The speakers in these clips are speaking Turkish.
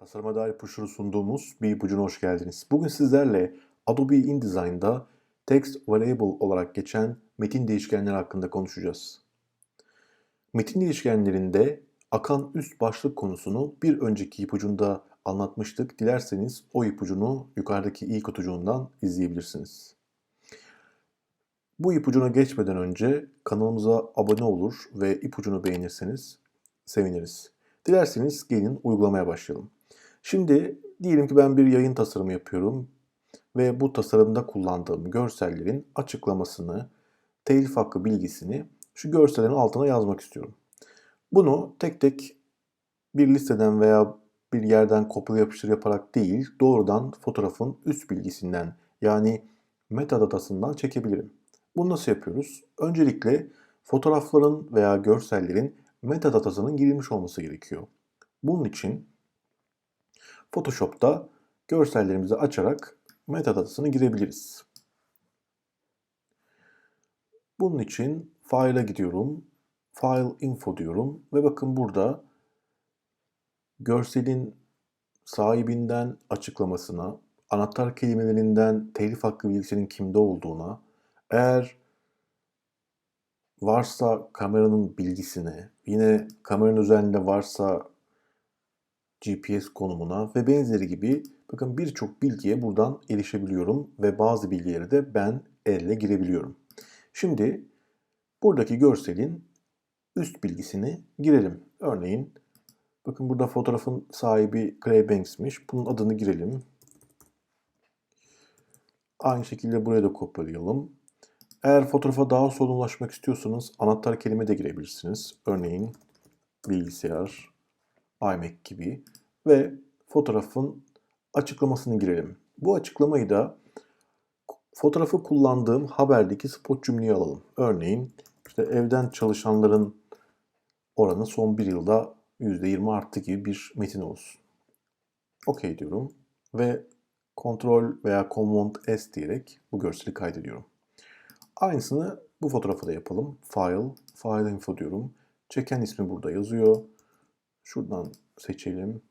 Tasarıma dair ipuçları sunduğumuz bir ipucuna hoş geldiniz. Bugün sizlerle Adobe InDesign'da text variable olarak geçen metin değişkenleri hakkında konuşacağız. Metin değişkenlerinde akan üst başlık konusunu bir önceki ipucunda anlatmıştık. Dilerseniz o ipucunu yukarıdaki i kutucuğundan izleyebilirsiniz. Bu ipucuna geçmeden önce kanalımıza abone olur ve ipucunu beğenirseniz seviniriz. Dilerseniz gelin uygulamaya başlayalım. Şimdi diyelim ki ben bir yayın tasarımı yapıyorum ve bu tasarımda kullandığım görsellerin açıklamasını, telif hakkı bilgisini şu görsellerin altına yazmak istiyorum. Bunu tek tek bir listeden veya bir yerden kopyala yapıştır yaparak değil, doğrudan fotoğrafın üst bilgisinden yani metadatasından çekebilirim. Bunu nasıl yapıyoruz? Öncelikle fotoğrafların veya görsellerin metadatasının girilmiş olması gerekiyor. Bunun için Photoshop'ta görsellerimizi açarak metadatasını girebiliriz. Bunun için File'a gidiyorum. File Info diyorum ve bakın burada görselin sahibinden açıklamasına, anahtar kelimelerinden telif hakkı bilgisinin kimde olduğuna, eğer varsa kameranın bilgisine, yine kameranın üzerinde varsa GPS konumuna ve benzeri gibi bakın birçok bilgiye buradan erişebiliyorum ve bazı bilgileri de ben elle girebiliyorum. Şimdi buradaki görselin üst bilgisini girelim. Örneğin bakın burada fotoğrafın sahibi Clay Banks'miş. Bunun adını girelim. Aynı şekilde buraya da kopyalayalım. Eğer fotoğrafa daha sonra ulaşmak istiyorsanız anahtar kelime de girebilirsiniz. Örneğin bilgisayar, iMac gibi ve fotoğrafın açıklamasını girelim. Bu açıklamayı da fotoğrafı kullandığım haberdeki spot cümleyi alalım. Örneğin işte evden çalışanların oranı son bir yılda %20 arttı gibi bir metin olsun. OK diyorum ve Ctrl veya Command S diyerek bu görseli kaydediyorum. Aynısını bu fotoğrafı da yapalım. File, File Info diyorum. Çeken ismi burada yazıyor. Şuradan seçelim.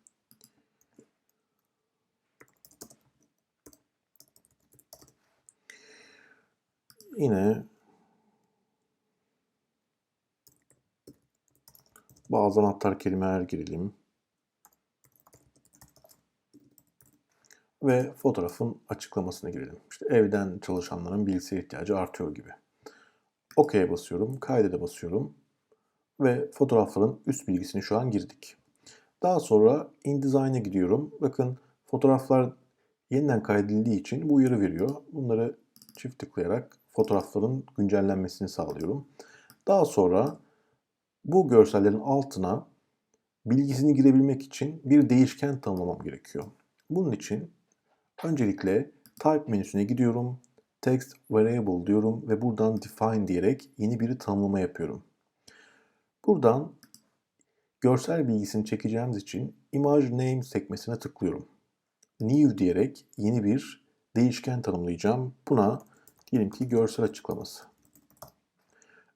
Yine bazı anahtar kelimeler girelim. Ve fotoğrafın açıklamasına girelim. İşte evden çalışanların bilgisayar ihtiyacı artıyor gibi. OK'ye basıyorum, kaydede basıyorum ve fotoğrafların üst bilgisini şu an girdik. Daha sonra InDesign'a gidiyorum. Bakın fotoğraflar yeniden kaydedildiği için bu uyarı veriyor. Bunları çift tıklayarak fotoğrafların güncellenmesini sağlıyorum. Daha sonra bu görsellerin altına bilgisini girebilmek için bir değişken tanımlamam gerekiyor. Bunun için öncelikle Type menüsüne gidiyorum. Text Variable diyorum ve buradan Define diyerek yeni bir tanımlama yapıyorum. Buradan görsel bilgisini çekeceğimiz için Image Name sekmesine tıklıyorum. New diyerek yeni bir değişken tanımlayacağım. Buna Diyelim ki görsel açıklaması.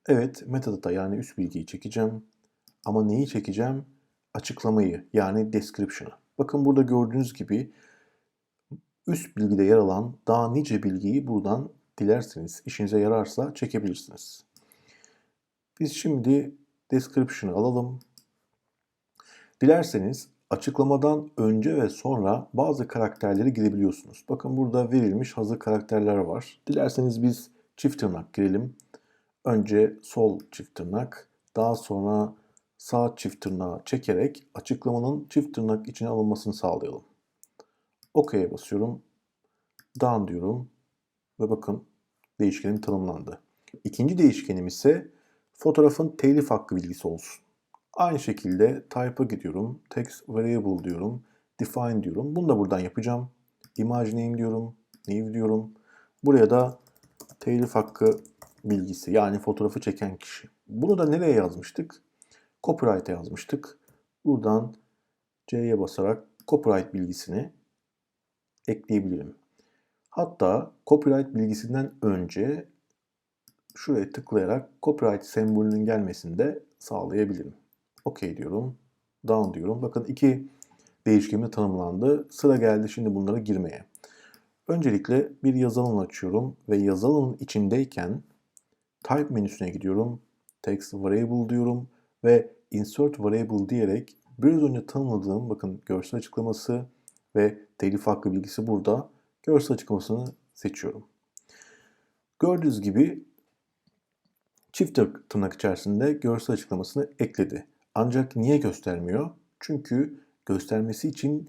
Evet, metadata yani üst bilgiyi çekeceğim. Ama neyi çekeceğim? Açıklamayı yani description'ı. Bakın burada gördüğünüz gibi üst bilgide yer alan daha nice bilgiyi buradan dilerseniz, işinize yararsa çekebilirsiniz. Biz şimdi description'ı alalım. Dilerseniz açıklamadan önce ve sonra bazı karakterleri girebiliyorsunuz. Bakın burada verilmiş hazır karakterler var. Dilerseniz biz çift tırnak girelim. Önce sol çift tırnak, daha sonra sağ çift tırnağı çekerek açıklamanın çift tırnak içine alınmasını sağlayalım. OK'ye basıyorum. Done diyorum. Ve bakın değişkenim tanımlandı. İkinci değişkenim ise fotoğrafın telif hakkı bilgisi olsun. Aynı şekilde type'a gidiyorum. Text variable diyorum. Define diyorum. Bunu da buradan yapacağım. Image name diyorum. New diyorum. Buraya da telif hakkı bilgisi yani fotoğrafı çeken kişi. Bunu da nereye yazmıştık? Copyright'e yazmıştık. Buradan C'ye basarak copyright bilgisini ekleyebilirim. Hatta copyright bilgisinden önce şuraya tıklayarak copyright sembolünün gelmesini de sağlayabilirim. OK diyorum. Down diyorum. Bakın iki değişkeni tanımlandı. Sıra geldi şimdi bunlara girmeye. Öncelikle bir yazı alanı açıyorum ve yazı alanının içindeyken Type menüsüne gidiyorum. Text Variable diyorum ve Insert Variable diyerek biraz önce tanımladığım bakın görsel açıklaması ve telif hakkı bilgisi burada. Görsel açıklamasını seçiyorum. Gördüğünüz gibi çift tırnak içerisinde görsel açıklamasını ekledi. Ancak niye göstermiyor? Çünkü göstermesi için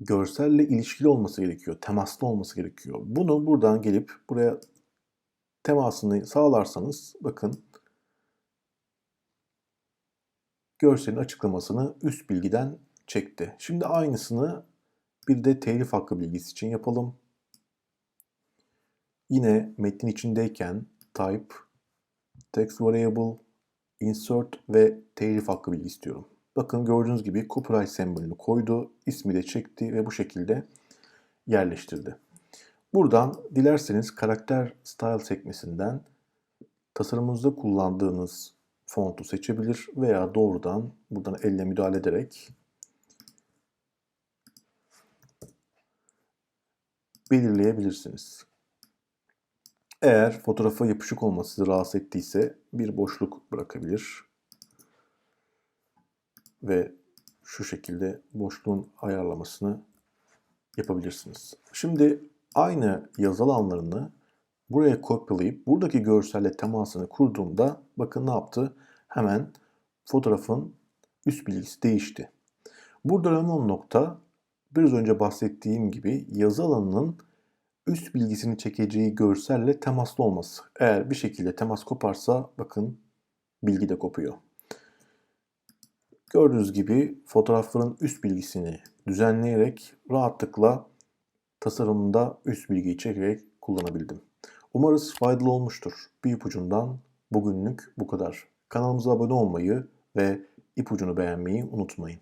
görselle ilişkili olması gerekiyor, temaslı olması gerekiyor. Bunu buradan gelip buraya temasını sağlarsanız bakın görselin açıklamasını üst bilgiden çekti. Şimdi aynısını bir de telif hakkı bilgisi için yapalım. Yine metnin içindeyken type, text variable, insert ve telif hakkı bilgi istiyorum. Bakın gördüğünüz gibi copyright sembolünü koydu, ismi de çekti ve bu şekilde yerleştirdi. Buradan dilerseniz karakter style sekmesinden tasarımınızda kullandığınız fontu seçebilir veya doğrudan buradan elle müdahale ederek belirleyebilirsiniz. Eğer fotoğrafa yapışık olması sizi rahatsız ettiyse bir boşluk bırakabilir. Ve şu şekilde boşluğun ayarlamasını yapabilirsiniz. Şimdi aynı yazı alanlarını buraya kopyalayıp buradaki görselle temasını kurduğumda bakın ne yaptı? Hemen fotoğrafın üst bilgisi değişti. Burada önemli nokta biraz önce bahsettiğim gibi yazı alanının üst bilgisini çekeceği görselle temaslı olması. Eğer bir şekilde temas koparsa bakın bilgi de kopuyor. Gördüğünüz gibi fotoğrafların üst bilgisini düzenleyerek rahatlıkla tasarımında üst bilgiyi çekerek kullanabildim. Umarız faydalı olmuştur. Bir ipucundan bugünlük bu kadar. Kanalımıza abone olmayı ve ipucunu beğenmeyi unutmayın.